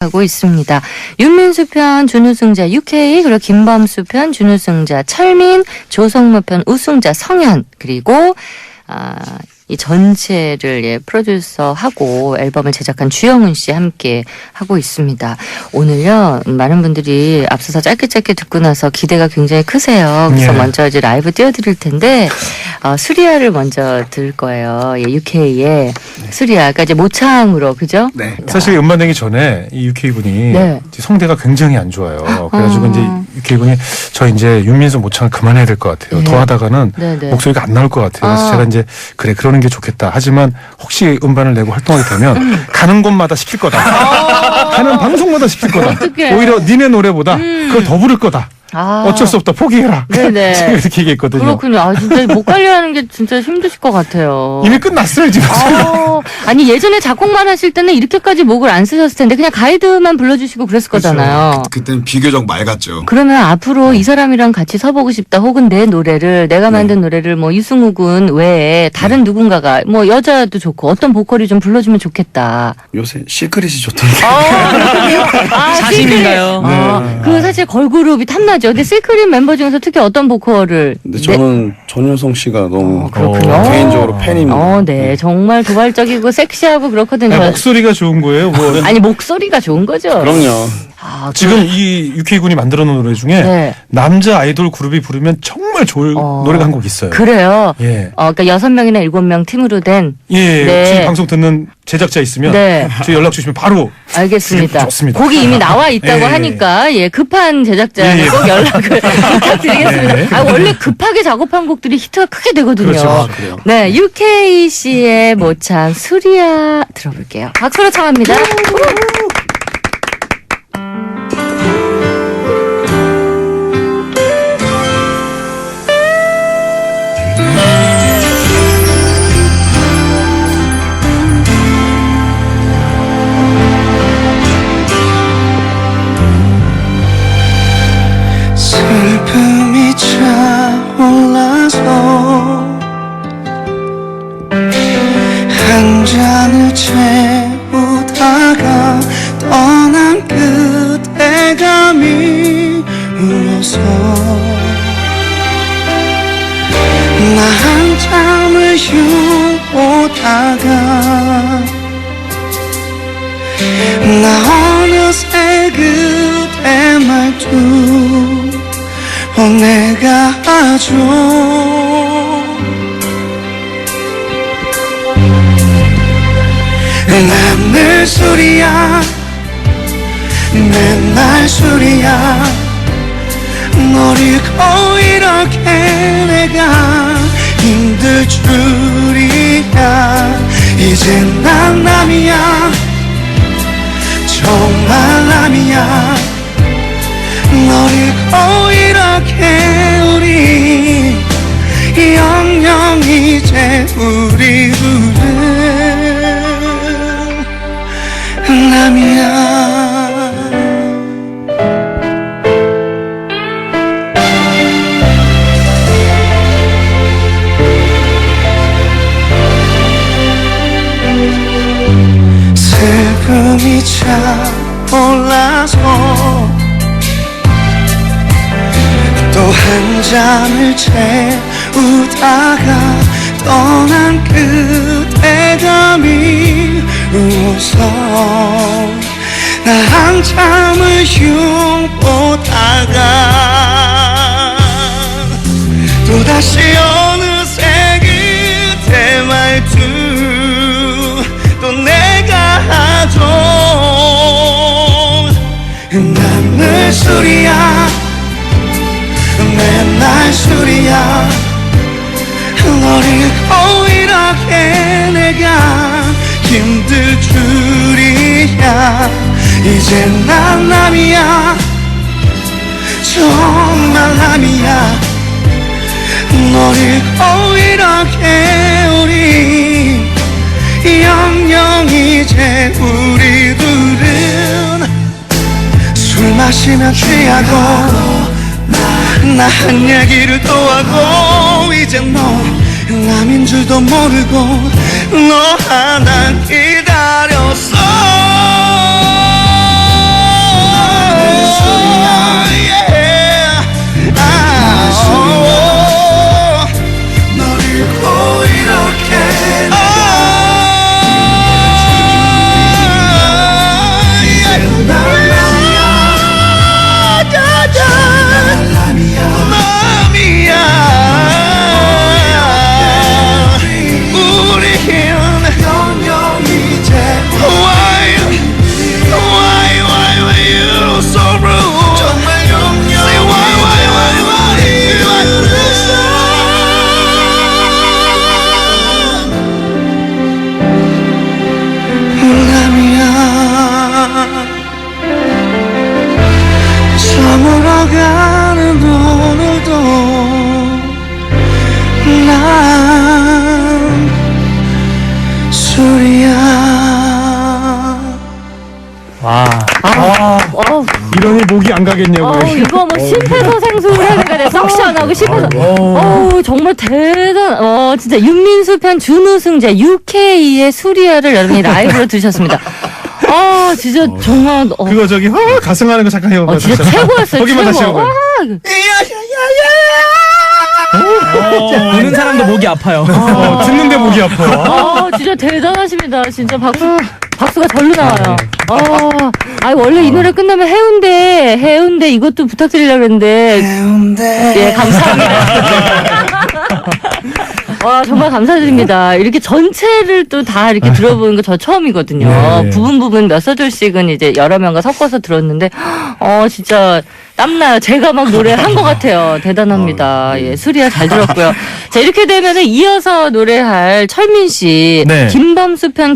하고 있습니다. 윤민수 편 준우승자 UK 그리고 김범수 편 준우승자 철민 조성모 편 우승자 성현 그리고 아, 이 전체를 예, 프로듀서하고 앨범을 제작한 주영훈 씨 함께 하고 있습니다. 오늘요 많은 분들이 앞서서 짧게 짧게 듣고 나서 기대가 굉장히 크세요. 그래서 예. 먼저 이제 라이브 띄워드릴 텐데 어, 수리아를 먼저 들을 거예요. 예, UK의 수리아, 그러니까 이제 모창으로 그죠? 네. 사실 음반 내기 전에 이 UK 분이 네. 성대가 굉장히 안 좋아요. 그래가지고 아. 이제 UK 분이 저 이제 윤민수 모창을 그만해야 될 것 같아요. 네. 더 하다가는 네네. 목소리가 안 나올 것 같아요. 그래서 아. 제가 이제 그래 그러는 게 좋겠다. 하지만 혹시 음반을 내고 활동하게 되면 음. 가는 곳마다 시킬 거다. 가는 방송마다 시킬 거다. 아. 어떡해. 오히려 니네 노래보다 그걸 더 부를 거다. 아. 어쩔 수 없다. 포기해라. 네네. 제가 이렇게 얘기했거든요. 그렇군요. 아, 진짜 목 관리하는 게 진짜 힘드실 것 같아요. 이미 끝났어요 지금. 아, 아니 예전에 작곡만 하실 때는 이렇게까지 목을 안 쓰셨을 텐데 그냥 가이드만 불러주시고 그랬을 거잖아요. 그, 그때는 비교적 맑았죠. 그러면 앞으로 이 사람이랑 같이 서보고 싶다 혹은 내 노래를 내가 만든 노래를 뭐 이승욱은 외에 다른 누군가가 뭐 여자도 좋고 어떤 보컬이 좀 불러주면 좋겠다. 요새 시크릿이 좋던데. 아, 사실인가요? 시크릿. 아, 그 사실 걸그룹이 탐나 죠. 근데 시크릿 멤버 중에서 특히 어떤 보컬을 근데 네. 저는 전효성 씨가 너무 어, 그렇군요. 개인적으로 팬입니다. 어, 네. 정말 도발적이고 섹시하고 그렇거든요. 아, 목소리가 좋은 거예요. 뭐 아니, 목소리가 좋은 거죠. 그럼요. 아, 지금 이 UK 군이 만들어 놓은 노래 중에 네. 남자 아이돌 그룹이 부르면 정말 좋을 어. 노래가 한 곡 있어요. 그래요. 예. 어, 그러니까 여섯 명이나 일곱 명 팀으로 된. 예, 네. 지금 방송 듣는 제작자 있으면 네. 저희 연락 주시면 바로 알겠습니다. 좋습니다. 곡이 이미 나와 있다고 예. 하니까 예 급한 제작자는 예, 예. 꼭 연락을 부탁드리겠습니다. 네. 아 원래 급하게 작업한 곡들이 히트가 크게 되거든요. 그렇죠. 그래요. 네, UK 씨의 모창 수리아 들어볼게요. 박수로 청합니다. 잔을 채우다가 떠난 그대가 미워서 나 한참을 휴보다가 나 어느새 그대 말투 어 내가 아죠 술이야. 맨날 술이야. 널 잃고 이렇게 내가 힘들 줄이야. 이제 난 남이야. 정말 슬픔이 차올라서 또 한 잔을 채우다가 떠난 그대가 미워서 나 한참을 흉보다가 또다시 어느 술이야. 맨날 술이야. 널 잃고 이렇게 내가 힘들 줄이야. 이제 난 남이야. 정말 남이야. 널 잃고 이렇게 우리 영영 이제 우리 마시면 취하고 나 한 얘기를 또 하고 이제 너 남인 줄도 모르고 너 하나 기다렸어 안 가겠냐고요. 어, 이거 뭐 심폐소 생술을 하니까 내가 석션하고 심폐소. 어, 정말 대단. 어, 진짜 윤민수 편 준우승자 UK의 수리아를 여러분이 라이브로 들으셨습니다. 아, 진짜 정말 어, 그거 저기 아, 가승하는 거 잠깐 해봐봐. 어, 진짜 최고였어요. 거기만 다시 최고. 해봐요. 보는 사람도 목이 아파요. 어, 듣는데 목이 아파. 아, 진짜 대단하십니다. 진짜 박수, 박수가 절로 나와요. 아, 아, 원래 이 노래 끝나면 해운대, 해운대 이것도 부탁드리려고 했는데. 예, 감사합니다. 와, 정말 감사드립니다. 이렇게 전체를 또 다 이렇게 들어보는 거 저 처음이거든요. 네. 부분 부분 몇 소절씩은 이제 여러 명과 섞어서 들었는데, 어, 진짜 땀나요. 제가 막 노래 한 것 같아요. 대단합니다. 예, 수리야 잘 들었고요. 자, 이렇게 되면은 이어서 노래할 철민 씨, 네. 김범수 편